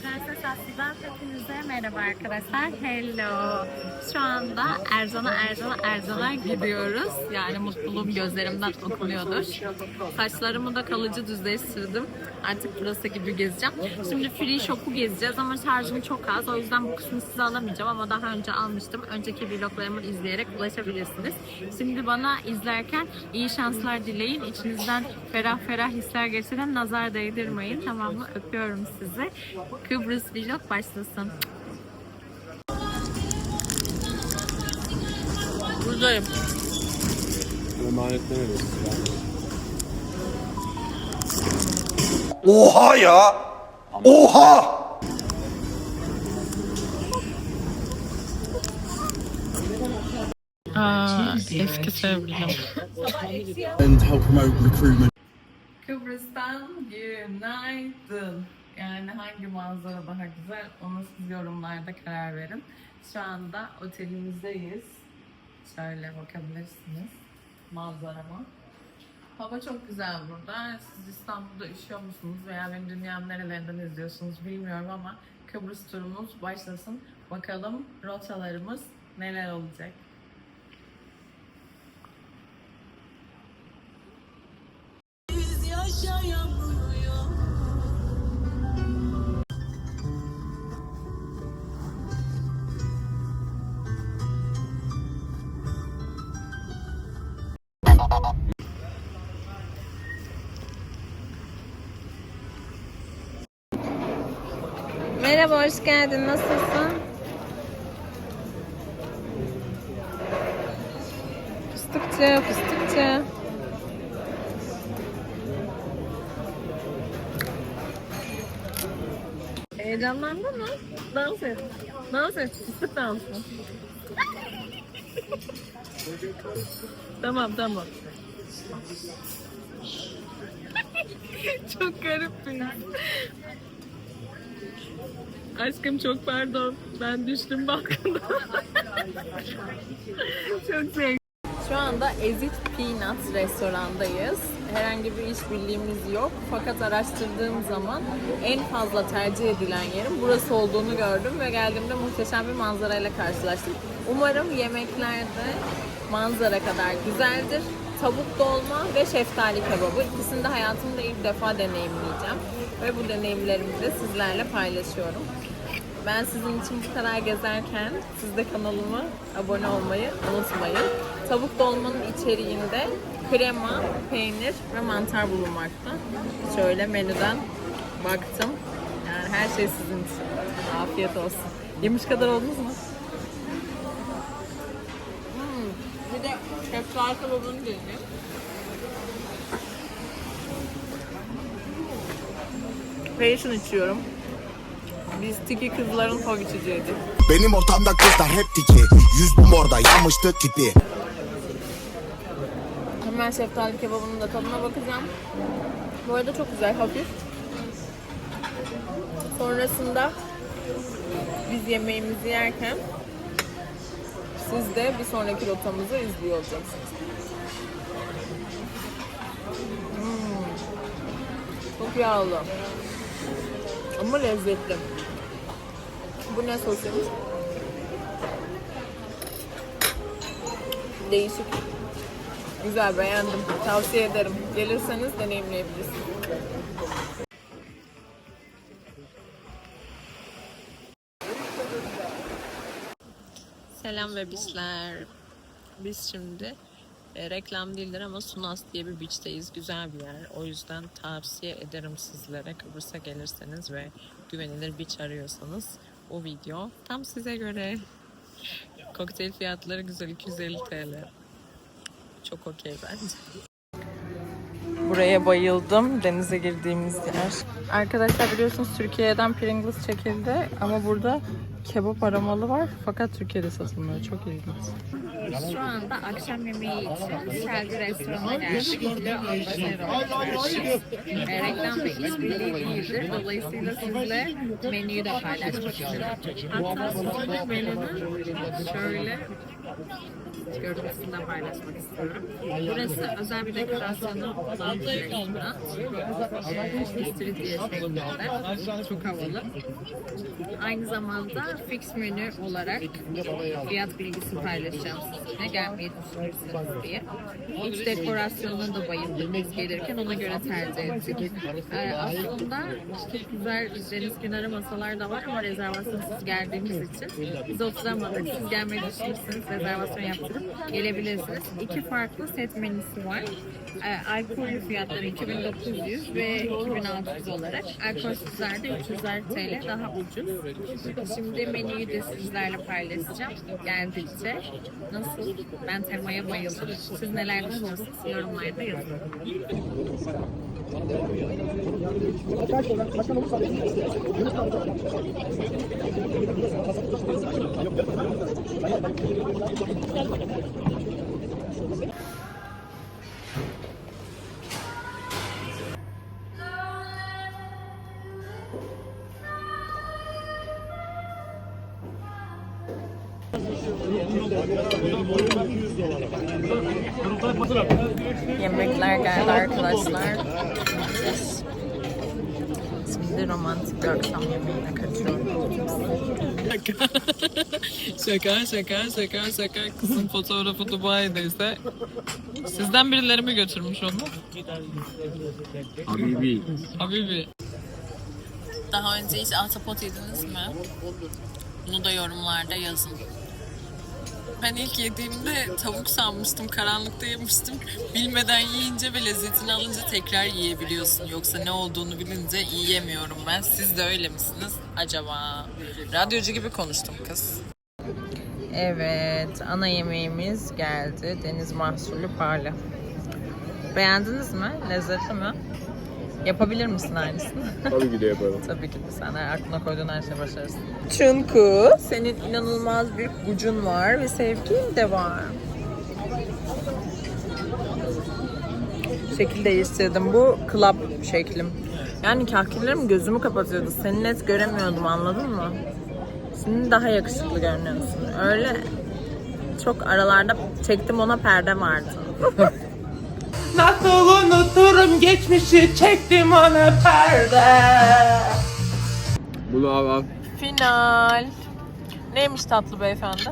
Prenses Aslı'dan hepinize merhaba arkadaşlar. Hello. Şu anda Erzan'a Erzan'a Erzan'a gidiyoruz. Yani mutluluğum gözlerimden okunuyordur. Saçlarımı da kalıcı düzleştirdim. Artık burası gibi gezeceğim. Şimdi Free Shop'u gezeceğiz ama şarjım çok az. O yüzden bu kısmı size alamayacağım ama daha önce almıştım. Önceki vloglarımı izleyerek ulaşabilirsiniz. Şimdi bana izlerken iyi şanslar dileyin. İçinizden ferah ferah hisler geçiren nazar değdirmeyin. Tamam mı? Öpüyorum sizi. Kıbrıs vlog başlasın. Buradayım. Emanetler. Oha ya! Oha! Aa, eski sevgilim. And help promote recruitment. Kıbrıs'tan günaydın. Yani hangi manzara daha güzel onu siz yorumlarda karar verin. Şu anda otelimizdeyiz. Şöyle bakabilirsiniz manzarama. Hava çok güzel burada. Siz İstanbul'da üşüyor musunuz veya beni dünyanın nerelerinden izliyorsunuz bilmiyorum ama Kıbrıs turumuz başlasın. Bakalım rotalarımız neler olacak. Merhaba, hoş geldin. Nasılsın? Fıstıkçı, fıstıkçı. Heyecanlandın mı? Dans et. Dans et. Fıstık dansı. tamam, tamam. Çok garip bir Aşkım çok pardon. Ben düştüm balkonda. çok sevdim. Şu anda Ezit Peanuts restorandayız. Herhangi bir işbirliğimiz yok. Fakat araştırdığım zaman en fazla tercih edilen yerin burası olduğunu gördüm ve geldiğimde muhteşem bir manzarayla karşılaştım. Umarım yemeklerde manzara kadar güzeldir. Tavuk dolma ve şeftali kebabı. İkisini de hayatımda ilk defa deneyimleyeceğim. Ve bu deneyimlerimi de sizlerle paylaşıyorum. Ben sizin için bu kadar gezerken siz de kanalıma abone olmayı unutmayın. Tavuk dolmanın içeriğinde krema, peynir ve mantar bulunmakta. Şöyle menüden baktım. Yani her şey sizin için. Afiyet olsun. Yemiş kadar oldunuz mu? Şeftali kebabını deneyeyim. Passion içiyorum. Biz tiki kızların fog içeceğiydik. Benim ortamda kızlar hep tiki. Yüz orada yanmıştı tipi. Hemen şeftali kebabının da tadına bakacağım. Bu arada çok güzel, hafif. Sonrasında biz yemeğimizi yerken siz de bir sonraki rotamızı izliyor olacaksınız. Hmm. Çok yağlı. Ama lezzetli. Bu ne sosuymuş? Değişik. Güzel beğendim. Tavsiye ederim. Gelirseniz deneyimleyebilirsiniz. Selam bebişler. Biz şimdi e, reklam değildir ama Sunas diye bir beach'teyiz. Güzel bir yer. O yüzden tavsiye ederim sizlere Kıbrıs'a gelirseniz ve güvenilir beach arıyorsanız o video tam size göre. Kokteyl fiyatları güzel 250 TL. Çok okey bence. Buraya bayıldım. Denize girdiğimiz yer. Arkadaşlar biliyorsunuz Türkiye'den Pringles çekildi ama burada kebap aramalı var fakat Türkiye'de satılmıyor. Çok ilginç. Şu anda akşam yemeği için Shelby restorana geldik. E, reklam ve işbirliği değildir. Dolayısıyla sizle menüyü de paylaşmak istedim. Hatta menünün şöyle görüntüsünü de paylaşmak istiyorum. Burası özel bir dekorasyonu olan bir restoran. Ee, İstiridye şeklinde. Çok havalı. Aynı zamanda fix menü olarak fiyat bilgisi paylaşacağım sizinle. Gelmeyi düşünürsünüz diye. İç dekorasyonuna da bayıldım biz gelirken ona göre tercih ettik. Ee, aslında çok güzel deniz kenarı masalar da var ama rezervasyonsuz geldiğimiz için biz oturamadık. Siz gelmeyi düşünürseniz rezervasyon yaptırıp gelebilirsiniz. İki farklı set menüsü var. Ee, alkollü fiyatları 2900 ve 2600 olarak. Alkolsüzler de 300'ler TL daha ucuz. Şimdi menüyü de sizlerle paylaşacağım. Geldikçe nasıl? Ben temaya bayıldım. Siz neler düşünüyorsunuz? Yorumlarda yazın. Yemekler geldi arkadaşlar. Şimdi romantik bir akşam yemeğine kaçıyorum. Şaka şaka şaka şaka. Kızın fotoğrafı Dubai'deyse sizden birileri mi götürmüş onu? Habibi. Habibi. Daha önce hiç ahtapot yediniz mi? Bunu da yorumlarda yazın. Ben ilk yediğimde tavuk sanmıştım, karanlıkta yemiştim. Bilmeden yiyince ve lezzetini alınca tekrar yiyebiliyorsun. Yoksa ne olduğunu bilince yiyemiyorum ben. Siz de öyle misiniz acaba? Radyocu gibi konuştum kız. Evet, ana yemeğimiz geldi. Deniz mahsulü parla. Beğendiniz mi? Lezzetli mi? Yapabilir misin aynısını? Tabii ki de yaparım. Tabii ki de sen her aklına koyduğun her şeyi başarırsın. Çünkü senin inanılmaz bir gücün var ve sevgin de var. Şekil değiştirdim. Bu club şeklim. Yani kahküllerim gözümü kapatıyordu. Seni net göremiyordum anladın mı? Şimdi daha yakışıklı görünüyorsun. Öyle çok aralarda çektim ona perde vardı. Nasıl unuturum geçmişi çektim ona perde. Bunu al al. Final. Neymiş tatlı beyefendi?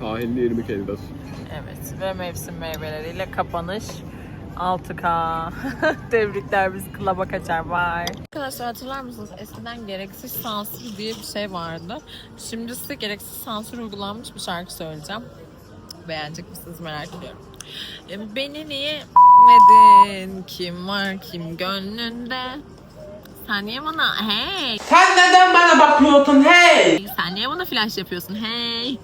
Sahilli irmik helvası. Evet ve mevsim meyveleriyle kapanış 6K. Tebrikler biz klaba kaçar bye. Arkadaşlar hatırlar mısınız? Eskiden gereksiz sansür diye bir şey vardı. Şimdi size gereksiz sansür uygulanmış bir şarkı söyleyeceğim. Beğenecek misiniz merak ediyorum. E, Beni niye medin? Kim var kim gönlünde? Sen niye bana hey Sen neden bana bakmıyorsun hey? sen niye bana flash yapıyorsun hey?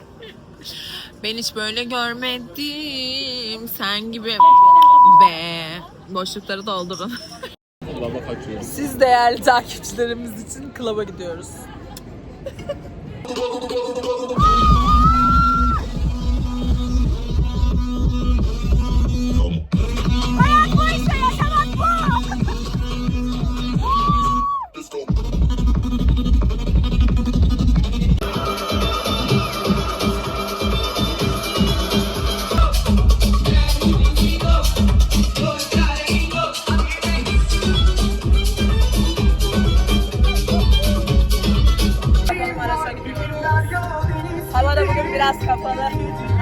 Ben hiç böyle görmedim. Sen gibi be. Boşlukları doldurun. Lava kaçıyorum. Siz değerli takipçilerimiz için klaba gidiyoruz. biraz kapalı.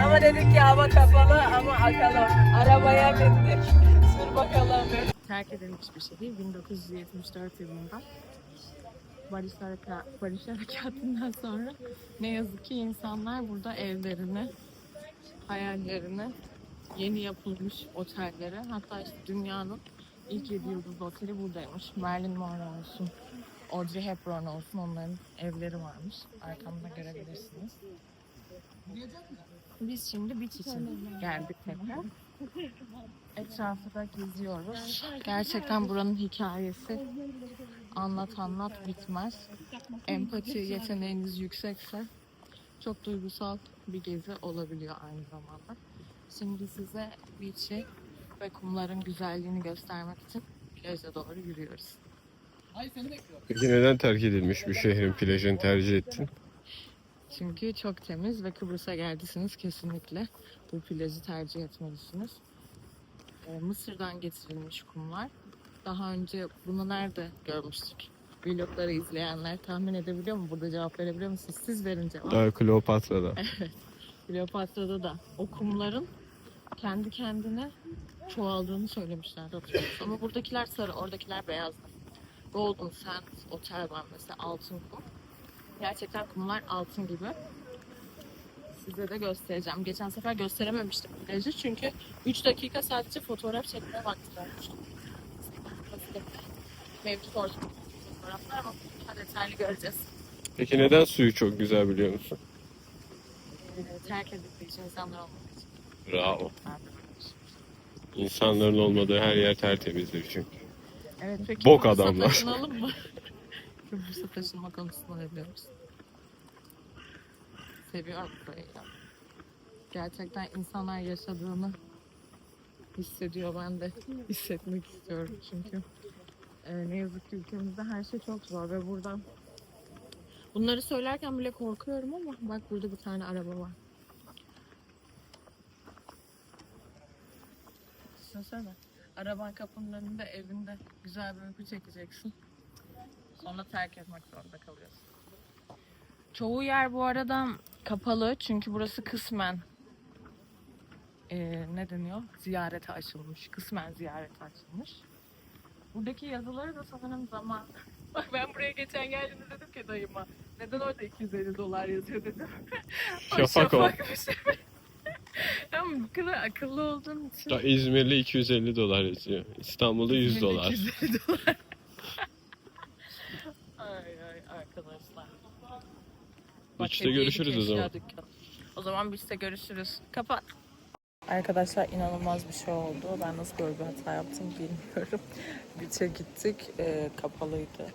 Ama dedik ki hava kapalı ama akalım. Arabaya bindik. Sür bakalım. Terk edilmiş bir şehir 1974 yılında. Barış, Hareka, Barış Harekatı'ndan sonra ne yazık ki insanlar burada evlerini, hayallerini, yeni yapılmış otelleri, hatta işte dünyanın ilk 7 yıldızlı oteli buradaymış. Marilyn Monroe olsun, Audrey Hepburn olsun onların evleri varmış. Arkamda görebilirsiniz. Biz şimdi beach için geldik tekrar. Etrafı da geziyoruz. Gerçekten buranın hikayesi anlat anlat bitmez. Empati yeteneğiniz yüksekse çok duygusal bir gezi olabiliyor aynı zamanda. Şimdi size beach'i ve kumların güzelliğini göstermek için plaja doğru yürüyoruz. Peki neden terk edilmiş bir şehrin plajını tercih ettin? Çünkü çok temiz ve Kıbrıs'a geldiyseniz kesinlikle bu plajı tercih etmelisiniz. Ee, Mısır'dan getirilmiş kumlar. Daha önce bunu nerede görmüştük? Vlogları izleyenler tahmin edebiliyor mu? Burada cevap verebiliyor musunuz? Siz verin cevap. Daha Kleopatra'da. Kleopatra'da da o kumların kendi kendine çoğaldığını söylemişlerdi hatırlıyorsunuz. Ama buradakiler sarı, oradakiler beyazdı. Golden Sand Otel var mesela altın kum. Gerçekten kumlar altın gibi. Size de göstereceğim. Geçen sefer gösterememiştim plajı çünkü 3 dakika sadece fotoğraf çekmeye vakti vermiş. Mevcut orada fotoğraflar ama daha detaylı göreceğiz. Peki neden suyu çok güzel biliyor musun? Ee, terk edildiği için insanlar olmadığı için. Bravo. İnsanların olmadığı her yer tertemizdir çünkü. Evet peki Bok adamlar. taşınalım mı? Kıbrıs'a taşınma konusunda musun? Seviyorum burayı ya. Gerçekten insanlar yaşadığını hissediyor ben de hissetmek istiyorum çünkü e, ne yazık ki ülkemizde her şey çok zor ve burada bunları söylerken bile korkuyorum ama bak burada bir tane araba var. Düşünsene. Araban kapının önünde evinde güzel bir uyku çekeceksin. Sonra terk etmek zorunda kalıyorsun. Çoğu yer bu arada kapalı çünkü burası kısmen eee, ne deniyor? Ziyarete açılmış. Kısmen ziyarete açılmış. Buradaki yazıları da sanırım zaman. Bak ben buraya geçen geldiğimde dedim ki dayıma neden orada 250 dolar yazıyor dedim. Şafak o. şafakmış. Ama bu kadar akıllı olduğun için. Ya İzmirli 250 dolar yazıyor. İstanbul'da 100 dolar. 250 dolar. Beach'te görüşürüz o eşya zaman. dükkanı. O zaman beach'te görüşürüz. Kapat. Arkadaşlar inanılmaz bir şey oldu. Ben nasıl böyle bir hata yaptım bilmiyorum. Beach'e gittik. e, kapalıydı.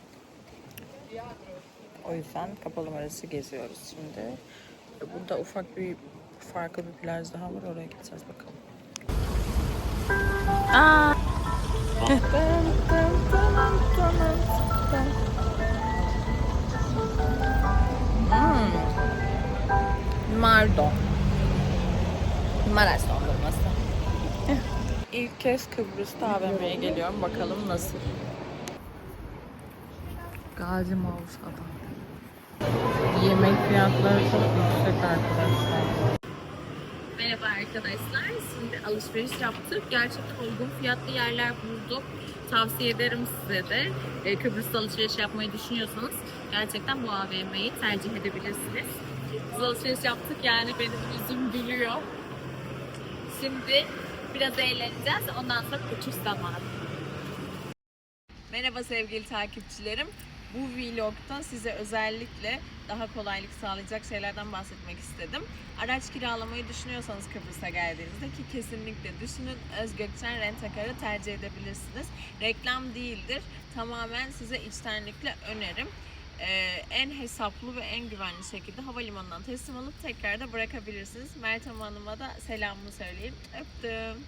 O yüzden kapalı arası geziyoruz şimdi. E, Burada ufak bir farklı bir plaj daha var. Oraya gideceğiz bakalım. Aa. Mardo. Maraş dondurması. İlk kez Kıbrıs'ta AVM'ye geliyorum. Bakalım nasıl. Gazi Mavus adam. Yemek fiyatları çok yüksek arkadaşlar. Merhaba arkadaşlar. Şimdi alışveriş yaptık. Gerçekten uygun fiyatlı yerler bulduk. Tavsiye ederim size de. Ee, Kıbrıs'ta alışveriş yapmayı düşünüyorsanız gerçekten bu AVM'yi tercih edebilirsiniz. Biz alışveriş yaptık yani benim yüzüm gülüyor. Şimdi biraz eğleneceğiz. Ondan sonra uçuş zamanı. Merhaba sevgili takipçilerim. Bu vlogda size özellikle daha kolaylık sağlayacak şeylerden bahsetmek istedim. Araç kiralamayı düşünüyorsanız Kıbrıs'a geldiğinizde ki kesinlikle düşünün Özgökçen Rentakar'ı tercih edebilirsiniz. Reklam değildir. Tamamen size içtenlikle önerim. Ee, en hesaplı ve en güvenli şekilde havalimanından teslim alıp tekrar da bırakabilirsiniz. Meltem Hanım'a da selamımı söyleyeyim. Öptüm.